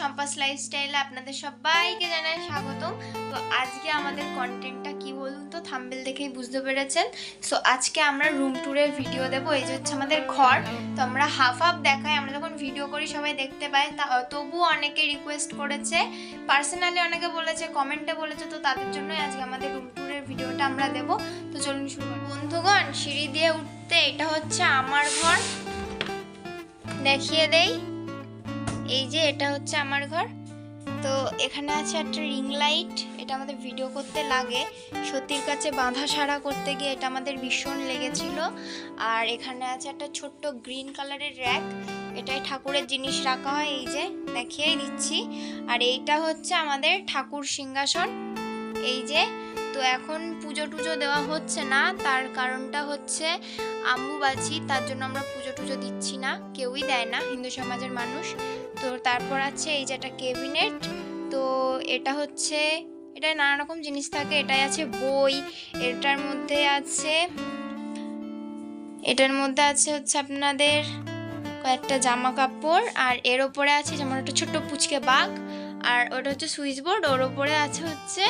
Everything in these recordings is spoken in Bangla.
সম্পাস লাইফস্টাইলে আপনাদের সবাইকে জানাই স্বাগতম। তো আজকে আমাদের কন্টেন্টটা কি বলুন তো? থাম্বেল দেখেই বুঝতে পেরেছেন। সো আজকে আমরা রুম ট্যুরের ভিডিও দেবো। এই যে হচ্ছে আমাদের ঘর। তো আমরা হাফ হাফ দেখাই। আমরা যখন ভিডিও করি, সবাই দেখতে পাই তা তবুও অনেকে রিকোয়েস্ট করেছে। পার্সোনালি অনেকে বলেছে কমেন্টে বলেছে। তো তাদের জন্যই আজকে আমাদের রুম ট্যুরের ভিডিওটা আমরা দেবো। তো চলুন শুরু বন্ধুগণ, সিঁড়ি দিয়ে উঠতে এটা হচ্ছে আমার ঘর। দেখিয়ে দেই। এই যে এটা হচ্ছে আমার ঘর। তো এখানে আছে একটা রিং লাইট এটা আমাদের ভিডিও করতে লাগে। সত্যির কাছে বাঁধা সারা করতে গিয়ে এটা আমাদের ভীষণ লেগেছিল। আর এখানে আছে একটা ছোট্ট গ্রিন কালারের র্যাক এটাই ঠাকুরের জিনিস রাখা হয়, এই যে দেখিয়েই দিচ্ছি। আর এইটা হচ্ছে আমাদের ঠাকুর সিংহাসন, এই যে তো এখন পুজো টুজো দেওয়া হচ্ছে না। তার কারণটা হচ্ছে আম্বুবাচি, তার জন্য আমরা পুজো টুজো দিচ্ছি না। কেউই দেয় না, হিন্দু সমাজের মানুষ। তো তারপর আছে এই যে একটা কেবিনেট তো এটা হচ্ছে, এটা নানা রকম জিনিস থাকে। এটাই আছে বই, এটার মধ্যে আছে, এটার মধ্যে আছে হচ্ছে আপনাদের কয়েকটা জামা কাপড়। আর এর ওপরে আছে যেমন একটা ছোট্ট পুচকে বাঘ। আর ওটা হচ্ছে সুইচ বোর্ড ওর ওপরে আছে হচ্ছে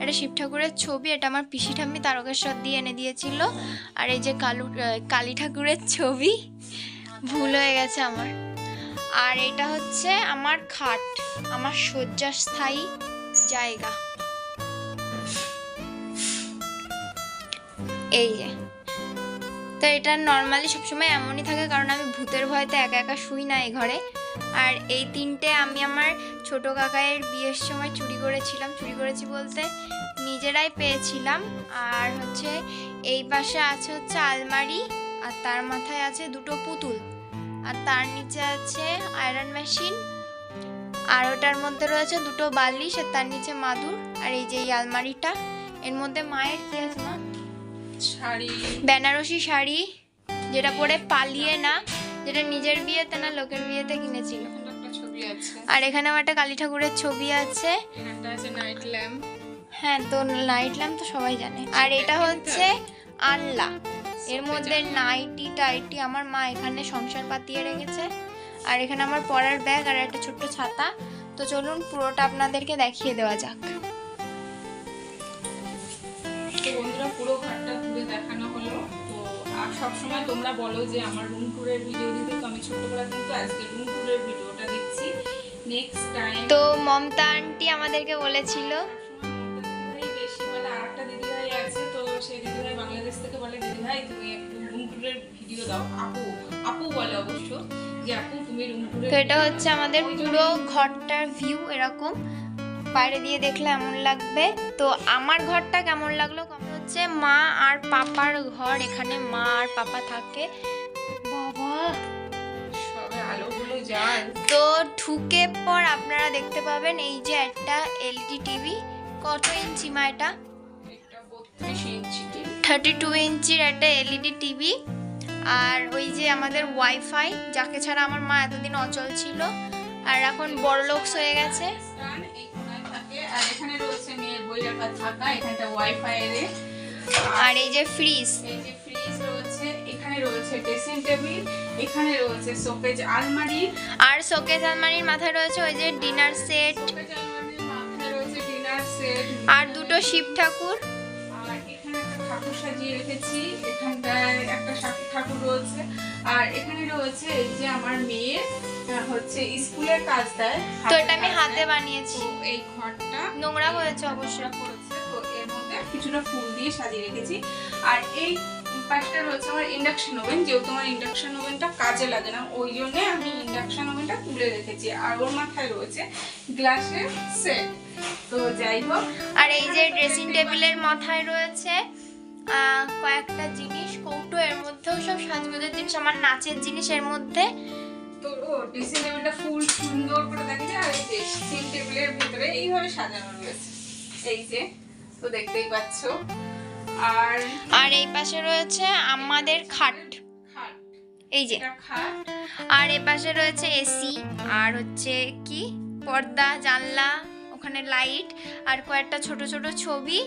একটা শিব ঠাকুরের ছবি, এটা আমার পিসি ঠাম্মি তারকেশ্বর দিয়ে এনে দিয়েছিল। আর এই যে কালু কালী ঠাকুরের ছবি, ভুল হয়ে গেছে আমার। আর এটা হচ্ছে আমার খাট, আমার শয্যাস্থায়ী জায়গা। এই যে। তো এটা নর্মালি সবসময় এমনই থাকে কারণ আমি ভূতের ভয়তে একা একা শুই না এই ঘরে। আর এই তিনটে আমি আমার ছোট কাকায়ের বিয়ের সময় চুরি করেছিলাম। চুরি করেছি বলতে নিজেরাই পেয়েছিলাম। আর হচ্ছে এই পাশে আছে হচ্ছে আলমারি আর তার মাথায় আছে দুটো পুতুল। আর তার নিচে আছে আয়রন মেশিন। আর ওটার মধ্যে রয়েছে দুটো বালিশ আর তার নিচে মাদুর। আর এই যে এই আলমারিটা এর মধ্যে মায়ের কি আছে মা? শাড়ি। বেনারসি শাড়ি যেটা পরে পালিয়ে না। যেটা নিজের বিয়েতে না লোকের বিয়েতে কিনেছিল। আর এখানে আমার একটা কালী ঠাকুরের ছবি আছে। নাইট ল্যাম্প হ্যাঁ তো লাইট ল্যাম্প তো সবাই জানে। আর এটা হচ্ছে আনলা এর মধ্যে নাইটি টাইটি আমার মা এখানে সংসার পাতিয়ে রেখেছে। আর এখানে আমার পড়ার ব্যাগ আর একটা ছোট্ট ছাতা। তো চলুন পুরোটা আপনাদেরকে দেখিয়ে দেওয়া যাক। বন্ধুরা পুরো ঘরটা সবসময় তোমরা বলো যে আমার রুম ট্যুরের ভিডিও দিতে তো আমি ছোটবেলা কিন্তু আজকে রুম ট্যুরের ভিডিওটা দিচ্ছি। নেক্সট টাইম তো মমতা আন্টি আমাদেরকে বলেছিল। বেশি মানে আরেকটা দিদিভাই আছে তো সেই দিদিভাই বাংলাদেশ থেকে বলে দিদিভাই তুমি একটু রুম ট্যুরের ভিডিও দাও। আপু আপু বলে অবশ্য যে আপু তুমি রুম ট্যুরের তো এটা হচ্ছে আমাদের পুরো ঘরটার ভিউ এরকম। বাইরে দিয়ে দেখলে এমন লাগবে। তো আমার ঘরটা কেমন লাগল? কেমন হচ্ছে মা আর পাপার ঘর। এখানে মা আর পাপা থাকে। বাবা তো ঢুকে পর আপনারা দেখতে পাবেন এই যে একটা এলইডি টিভি। কত ইঞ্চি মা এটা? থার্টি টু ইঞ্চির একটা এলইডি টিভি। আর ওই যে আমাদের ওয়াইফাই যাকে ছাড়া আমার মা এতদিন অচল ছিল। আর এখন বড় লোকস হয়ে গেছে। আর এখানে রয়েছে মেয়ের বই রাখা থাকা। এখানটা ওয়াইফাই এর আর এই যে ফ্রিজ এই যে ফ্রিজ রয়েছে এখানে রয়েছে ড্রেসিং টেবিল এখানে রয়েছে শোকেজ আলমারি। আর শোকেজ আলমারির মাথায় রয়েছে ওই যে ডিনার সেট আর দুটো শিব ঠাকুর। আর এখানে একটা ঠাকুর সাজিয়ে রেখেছি এখানটায় একটা ঠাকুর রয়েছে। আর এখানে রয়েছে এই যে আমার মেয়ে হচ্ছে স্কুলের কাজ দেয় তো এটা আমি হাতে বানিয়েছি। এই ঘরটা নোংরা হয়েছে অবশ্য। কিছুটা ফুল দিয়ে সাজিয়ে রেখেছি। আর এই পাশটা রয়েছে আমার ইন্ডাকশন ওভেন যেহেতু আমার ইন্ডাকশন ওভেনটা কাজে লাগে না ওই জন্যে আমি ইন্ডাকশন ওভেনটা তুলে রেখেছি। আর ওর মাথায় রয়েছে গ্লাসের সেট তো যাই হোক আর এই যে ড্রেসিং টেবিলের মাথায় রয়েছে কয়েকটা জিনিস কৌটো এর মধ্যেও সব সাজগোজের জিনিস আমার নাচের জিনিস এর মধ্যে। তো ও ড্রেসিং টেবিলটা ফুল সুন্দর করে দেখা যায় আর এই ড্রেসিং টেবিলের ভিতরে এইভাবে সাজানো রয়েছে। এই যে তো দেখতেই পাচ্ছো। আর আর এই পাশে রয়েছে আমাদের খাট। এই যে। আর এ পাশে রয়েছে এসি। আর হচ্ছে কি? পর্দা জানলা ওখানে লাইট আর কয়েকটা ছোট ছোট ছবি।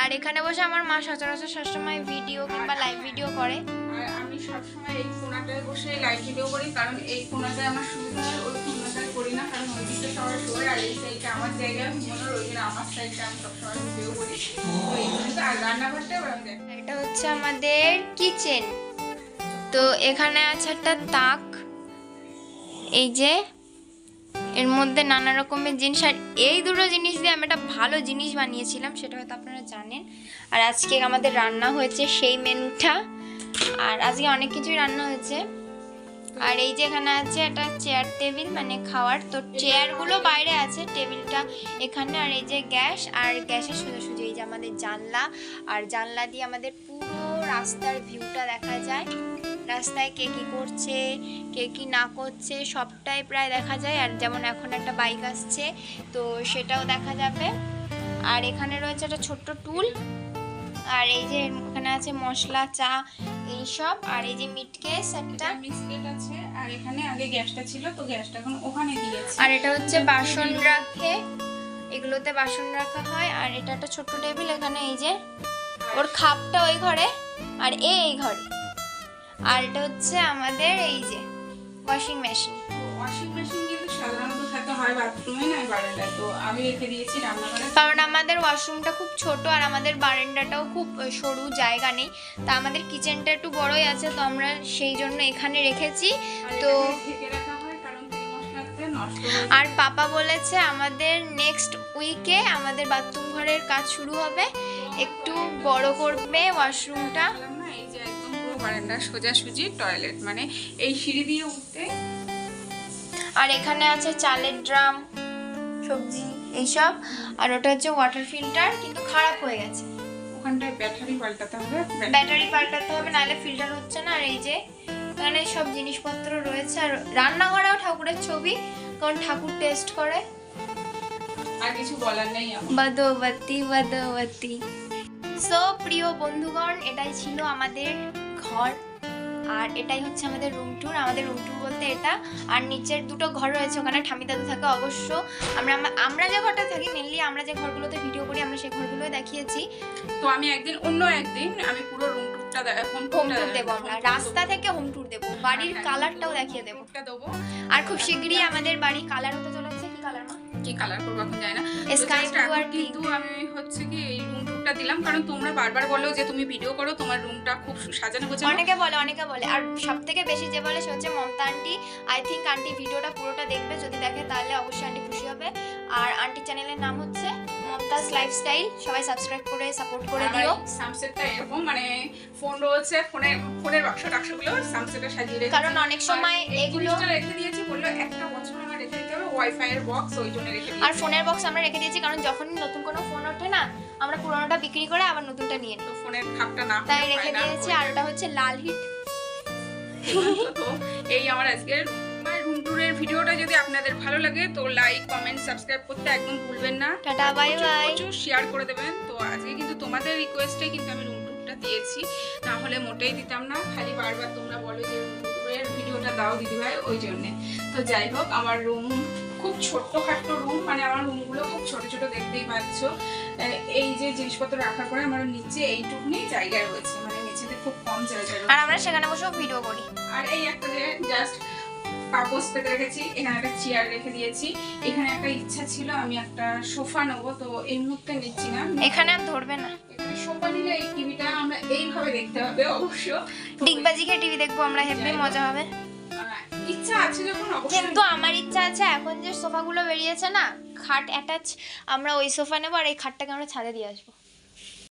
আর এখানে বসে আমার মা সচরাচর সবসময় ভিডিও কিংবা লাইভ ভিডিও করে। আর আমি সবসময় এই কোনাটায় বসে লাইভ ভিডিও করি কারণ এই কোনাটায় আমার সুবিধা হয় ওই কারণ ওই দিকটা সবাই শোয় আর এই সাইডটা আমার জায়গায় ঘুমানোর ওই জন্য আমার সাইডটা আমি সবসময় ভিডিও করি তো জন্য আর রান্নাঘরটা এবার এটা হচ্ছে আমাদের কিচেন। তো এখানে আছে একটা তাক। এই যে এর মধ্যে নানা রকমের জিনিস। আর এই দুটো জিনিস দিয়ে আমি একটা ভালো জিনিস বানিয়েছিলাম সেটা হয়তো আপনারা জানেন। আর আজকে আমাদের রান্না হয়েছে সেই মেনুটা। আর আজকে অনেক কিছুই রান্না হয়েছে। আর এই যেখানে আছে একটা চেয়ার টেবিল মানে খাওয়ার, তো চেয়ারগুলো বাইরে আছে টেবিলটা এখানে। আর এই যে গ্যাস, আর গ্যাসের সোজাসুজি, এই যে আমাদের জানলা, আর জানলা দিয়ে আমাদের পুরো রাস্তার ভিউটা দেখা যায়। রাস্তায় কে কী করছে, কে কী না করছে, সবটাই প্রায় দেখা যায়। আর যেমন এখন একটা বাইক আসছে, তো সেটাও দেখা যাবে। আর এখানে রয়েছে একটা ছোট্ট টুল আর এই যে এখানে আছে মশলা, চা এইসব। আর এই যে মিট কেস একটা। এটা মিসকেট আছে আর এখানে আগে গ্যাসটা ছিল তো গ্যাসটা এখন ওখানে দিয়েছি। আর এটা হচ্ছে বাসন রাখে। এগুলোতে বাসন রাখা হয়। আর এটা একটা ছোট্ট টেবিল এখানে এই যে ওর খাপটা ওই ঘরে আর এ এই ঘরে। আর এটা হচ্ছে আমাদের এই যে ওয়াশিং মেশিন ওয়াশিং মেশিন হয় বাথরুমে না বারান্দায়। তো আমি রেখে দিয়েছি রান্নাঘরে। কারণ আমাদের ওয়াশরুমটা খুব ছোট আর আমাদের বারান্দাটাও খুব সরু জায়গা নেই। তা আমাদের কিচেনটা একটু বড়ই আছে তো আমরা সেই জন্য এখানে রেখেছি। তো আর পাপা বলেছে আমাদের নেক্সট উইকে আমাদের বাথরুম ঘরের কাজ শুরু হবে। একটু বড় করবে ওয়াশরুমটা বললাম না এই যে একদম পুরো বারান্দা সোজাসুজি টয়লেট মানে এই সিঁড়ি দিয়ে উঠতে আর এখানে আছে চালের ড্রাম সবজি এইসব। আর ওটা হচ্ছে ওয়াটার ফিল্টার কিন্তু খারাপ হয়ে গেছে। ওখানটায় ব্যাটারি পাল্টাতে হবে ব্যাটারি- পাল্টাতে হবে নাহলে ফিল্টার হচ্ছে না। আর এই যে এখানে সব জিনিসপত্র রয়েছে। আর রান্নাঘরেও ঠাকুরের ছবি কারণ ঠাকুর টেস্ট করে। আর কিছু বলার নেই বদবতী বদবতী। সো প্রিয় বন্ধুগণ এটাই ছিল আমাদের ঘর। আর এটাই হচ্ছে আমাদের রুম ট্যুর আমাদের রুম ট্যুর বলতে এটা। আর নিচের দুটো ঘর রয়েছে ওখানে ঠামি দাদু থাকে অবশ্য। আমরা আমরা যে ঘরটা থাকি মেনলি আমরা যে ঘরগুলোতে ভিডিও করি আমরা সেই ঘরগুলোই দেখিয়েছি। তো আমি একদিন অন্য একদিন আমি পুরো রুম হোম ট্যুর দেবো আমরা। রাস্তা থেকে হোম ট্যুর দেবো। বাড়ির কালারটাও দেখিয়ে দেবো। দেবো। আর খুব শীঘ্রই আমাদের বাড়ি কালার হতে চলেছে। কি কালার কি কালার করব এখন যায় না। Sky blue আর কিন্তু আমি হচ্ছে কি এই রুম টুরটা দিলাম কারণ তোমরা বারবার বলো যে তুমি ভিডিও করো তোমার রুমটা খুব সাজানো গোছানো। অনেকে বলে অনেকে বলে। আর সব থেকে বেশি যে বলে সে হচ্ছে Mamata aunty I think aunty ভিডিওটা পুরোটা দেখবে যদি দেখে তাহলে অবশ্যই আন্টি খুশি হবে। আর আন্টি চ্যানেলের নাম হচ্ছে মমতাজ লাইফস্টাইল সবাই সাবস্ক্রাইব করে সাপোর্ট করে দিও। সামসেটটা এরকম মানে ফোন রয়েছে ফোনের ফোনের বাক্স টাক্সগুলো সামসেটে সাজিয়ে কারণ অনেক সময় এগুলো রেখে দিয়েছি বলল একটা বছর ওয়াইফাই এর বক্স ওই জন্য রেখে আর ফোনের বক্স আমরা রেখে দিয়েছি কারণ যখনই নতুন কোনো ফোন ওঠে না আমরা পুরোনোটা বিক্রি করে আবার নতুনটা নিয়ে নিই। ফোনের খাপটা না তাই রেখে দিয়েছি আর ওটা হচ্ছে লাল হিট। তো এই আমার আজকের রুম ট্যুরের ভিডিওটা যদি আপনাদের ভালো লাগে তো লাইক কমেন্ট সাবস্ক্রাইব করতে একদম ভুলবেন না। টাটা বাই বাই প্রচুর শেয়ার করে দেবেন। তো আজকে কিন্তু তোমাদের রিকোয়েস্টে কিন্তু আমি রুম ট্যুরটা দিয়েছি। না হলে মোটেই দিতাম না খালি বারবার তোমরা বলো যে রুম ট্যুরের ভিডিওটা দাও দিদিভাই ওই জন্যে। তো যাই হোক আমার রুম খুব ছোট্ট খাট্ট রুম মানে আমার রুমগুলো খুব ছোট ছোট দেখতেই পাচ্ছ। এই যে জিনিসপত্র রাখার পরে আমার নিচে এইটুকুনি জায়গা রয়েছে মানে নিচেতে খুব কম জায়গা আর আমরা সেখানে বসেও ভিডিও করি। আর এই একটা যে জাস্ট পাপোস পেতে রেখেছি এখানে একটা চেয়ার রেখে দিয়েছি। এখানে একটা ইচ্ছা ছিল আমি একটা সোফা নেব তো এই মুহূর্তে নিচ্ছি না। এখানে আর ধরবে না। সোফা নিলে এই টিভিটা আমরা এইভাবে দেখতে হবে অবশ্য। ডিগবাজি খেয়ে টিভি দেখব আমরা হেভি মজা হবে। ইচ্ছা আছে যখন কিন্তু আমার ইচ্ছা আছে এখন যে সোফাগুলো বেরিয়েছে না, খাট অ্যাটাচ আমরা ওই সোফা নেব আর এই খাটটাকে আমরা ছাদে দিয়ে আসব।